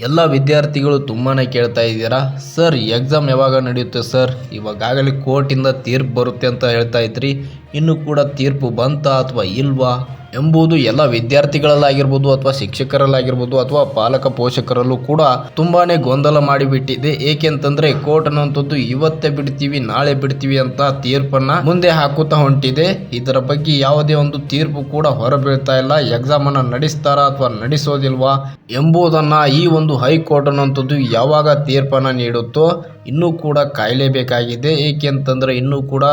ಎಲ್ಲ ವಿದ್ಯಾರ್ಥಿಗಳು ತುಂಬಾ ಕೇಳ್ತಾ ಇದ್ದೀರಾ? ಸರ್ ಎಕ್ಸಾಮ್ ಯಾವಾಗ ನಡೆಯುತ್ತೆ ಸರ್? ಇವಾಗಾಗಲೇ ಕೋರ್ಟಿಂದ ತೀರ್ಪು ಬರುತ್ತೆ ಅಂತ ಹೇಳ್ತಾ ಇದ್ರಿ. ಇನ್ನು ಕೂಡ ತೀರ್ಪು ಬಂತಾ ಅಥವಾ ಇಲ್ವಾ? ಎಂಬುದು ಎಲ್ಲ ವಿದ್ಯಾರ್ಥಿಗಳಲ್ಲಾಗಿರ್ಬೋದು ಅಥವಾ ಶಿಕ್ಷಕರಲ್ಲಾಗಿರ್ಬೋದು ಅಥವಾ ಪಾಲಕ ಪೋಷಕರಲ್ಲೂ ಕೂಡ ತುಂಬಾನೇ ಗೊಂದಲ ಮಾಡಿಬಿಟ್ಟಿದೆ. ಏಕೆಂತಂದ್ರೆ ಕೋರ್ಟ್ ಅನ್ನುವಂಥದ್ದು, ಇವತ್ತೇ ಬಿಡ್ತೀವಿ, ನಾಳೆ ಬಿಡ್ತೀವಿ ಅಂತ ತೀರ್ಪನ್ನ ಮುಂದೆ ಹಾಕುತ್ತಾ ಹೊಂಟಿದೆ. ಇದರ ಬಗ್ಗೆ ಯಾವುದೇ ಒಂದು ತೀರ್ಪು ಕೂಡ ಹೊರಬೀಳ್ತಾ ಇಲ್ಲ. ಎಕ್ಸಾಮ್ ಅನ್ನ ನಡೆಸ್ತಾರ ಅಥವಾ ನಡೆಸೋದಿಲ್ವಾ ಎಂಬುದನ್ನ ಈ ಒಂದು ಹೈಕೋರ್ಟ್ ಅನ್ನುವಂಥದ್ದು ಯಾವಾಗ ತೀರ್ಪನ್ನ ನೀಡುತ್ತೋ ಇನ್ನೂ ಕೂಡ ಕಾಯಲೇಬೇಕಾಗಿದೆ. ಏಕೆಂತಂದ್ರೆ ಇನ್ನೂ ಕೂಡ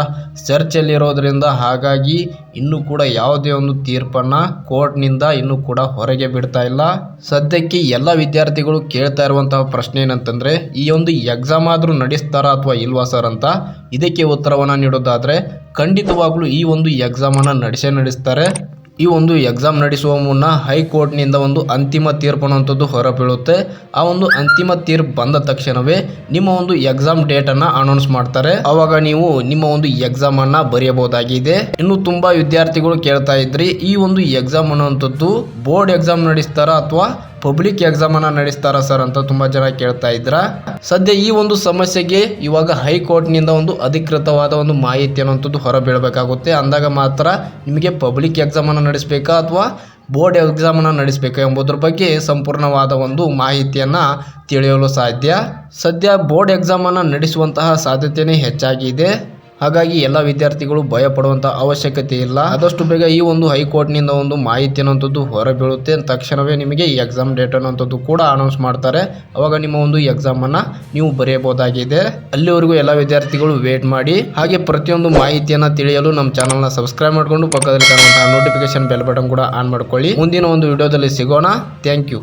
ಚರ್ಚೆಯಲ್ಲಿರೋದ್ರಿಂದ ಹಾಗಾಗಿ ಇನ್ನೂ ಕೂಡ ಯಾವುದೇ ಒಂದು ತೀರ್ಪನ್ನ ಕೋರ್ಟ್ನಿಂದ ಇನ್ನೂ ಕೂಡ ಹೊರಗೆ ಬಿಡ್ತಾ ಇಲ್ಲ. ಸದ್ಯಕ್ಕೆ ಎಲ್ಲ ವಿದ್ಯಾರ್ಥಿಗಳು ಕೇಳ್ತಾ ಇರುವಂತಹ ಪ್ರಶ್ನೆ ಏನಂತಂದ್ರೆ, ಈ ಒಂದು ಎಕ್ಸಾಮ್ ಆದರೂ ನಡೆಸ್ತಾರಾ ಅಥವಾ ಇಲ್ವಾ ಸರ್ ಅಂತ ಇದಕ್ಕೆ ಉತ್ತರವನ್ನ ನೀಡೋದಾದ್ರೆ, ಖಂಡಿತವಾಗ್ಲೂ ಈ ಒಂದು ಎಕ್ಸಾಮ್ ಅನ್ನ ನಡೆಸೇ ನಡೆಸ್ತಾರೆ. ಈ ಒಂದು ಎಕ್ಸಾಮ್ ನಡೆಸುವ ಮುನ್ನ ಹೈಕೋರ್ಟ್ನಿಂದ ಒಂದು ಅಂತಿಮ ತೀರ್ಪು ಅನ್ನುವಂಥದ್ದು ಹೊರಬೀಳುತ್ತೆ. ಆ ಒಂದು ಅಂತಿಮ ತೀರ್ಪು ಬಂದ ತಕ್ಷಣವೇ ನಿಮ್ಮ ಒಂದು ಎಕ್ಸಾಮ್ ಡೇಟ್ ಅನ್ನ ಅನೌನ್ಸ್ ಮಾಡ್ತಾರೆ. ಅವಾಗ ನೀವು ನಿಮ್ಮ ಒಂದು ಎಕ್ಸಾಮ್ ಅನ್ನ ಬರೆಯಬಹುದಾಗಿದೆ. ಇನ್ನು ತುಂಬಾ ವಿದ್ಯಾರ್ಥಿಗಳು ಕೇಳ್ತಾ ಇದ್ರಿ, ಈ ಒಂದು ಎಕ್ಸಾಮ್ ಅನ್ನುವಂಥದ್ದು ಬೋರ್ಡ್ ಎಕ್ಸಾಮ್ ನಡೆಸ್ತಾರ ಅಥವಾ ಪಬ್ಲಿಕ್ ಎಕ್ಸಾಮ್ ಅನ್ನ ನಡೆಸ್ತಾರಾ ಸರ್ ಅಂತ ತುಂಬಾ ಜನ ಕೇಳ್ತಾ ಇದ್ರ? ಸದ್ಯ ಈ ಒಂದು ಸಮಸ್ಯೆಗೆ ಇವಾಗ ಹೈಕೋರ್ಟ್ನಿಂದ ಒಂದು ಅಧಿಕೃತವಾದ ಒಂದು ಮಾಹಿತಿ ಅನ್ನುವಂಥದ್ದು ಹೊರಬೀಳಬೇಕಾಗುತ್ತೆ ಅಂದಾಗ ಮಾತ್ರ ನಿಮಗೆ ಪಬ್ಲಿಕ್ ಎಕ್ಸಾಮ್ ಅನ್ನ ನಡೆಸಬೇಕಾ ಅಥವಾ ಬೋರ್ಡ್ ಎಕ್ಸಾಮ್ ಅನ್ನ ನಡೆಸಬೇಕಾ ಎಂಬುದರ ಬಗ್ಗೆ ಸಂಪೂರ್ಣವಾದ ಒಂದು ಮಾಹಿತಿಯನ್ನ ತಿಳಿಯಲು ಸಾಧ್ಯ. ಸದ್ಯ ಬೋರ್ಡ್ ಎಕ್ಸಾಮ್ ಅನ್ನ ನಡೆಸುವಂತಹ ಸಾಧ್ಯತೆನೇ ಹೆಚ್ಚಾಗಿದೆ. ಹಾಗಾಗಿ ಎಲ್ಲ ವಿದ್ಯಾರ್ಥಿಗಳು ಭಯ ಪಡುವಂತ ಅವಶ್ಯಕತೆ ಇಲ್ಲ. ಆದಷ್ಟು ಬೇಗ ಈ ಒಂದು ಹೈಕೋರ್ಟ್ನಿಂದ ಒಂದು ಮಾಹಿತಿ ಅನ್ನುವಂಥದ್ದು ಹೊರಬೀಳುತ್ತೆ. ತಕ್ಷಣವೇ ನಿಮಗೆ ಈ ಎಕ್ಸಾಮ್ ಡೇಟ್ ಅನ್ನುವಂಥದ್ದು ಕೂಡ ಅನೌನ್ಸ್ ಮಾಡ್ತಾರೆ. ಅವಾಗ ನಿಮ್ಮ ಒಂದು ಎಕ್ಸಾಮ್ ಅನ್ನ ನೀವು ಬರೆಯಬಹುದಾಗಿದೆ. ಅಲ್ಲಿವರೆಗೂ ಎಲ್ಲ ವಿದ್ಯಾರ್ಥಿಗಳು ವೇಟ್ ಮಾಡಿ. ಹಾಗೆ ಪ್ರತಿಯೊಂದು ಮಾಹಿತಿಯನ್ನ ತಿಳಿಯಲು ನಮ್ಮ ಚಾನಲ್ನ ಸಬ್ಸ್ಕ್ರೈಬ್ ಮಾಡಿಕೊಂಡು ಪಕ್ಕದಲ್ಲಿ ಕಾಣುವಂತಹ ನೋಟಿಫಿಕೇಶನ್ ಬೆಲ್ ಬಟನ್ ಕೂಡ ಆನ್ ಮಾಡ್ಕೊಳ್ಳಿ. ಮುಂದಿನ ಒಂದು ವಿಡಿಯೋದಲ್ಲಿ ಸಿಗೋಣ. Thank you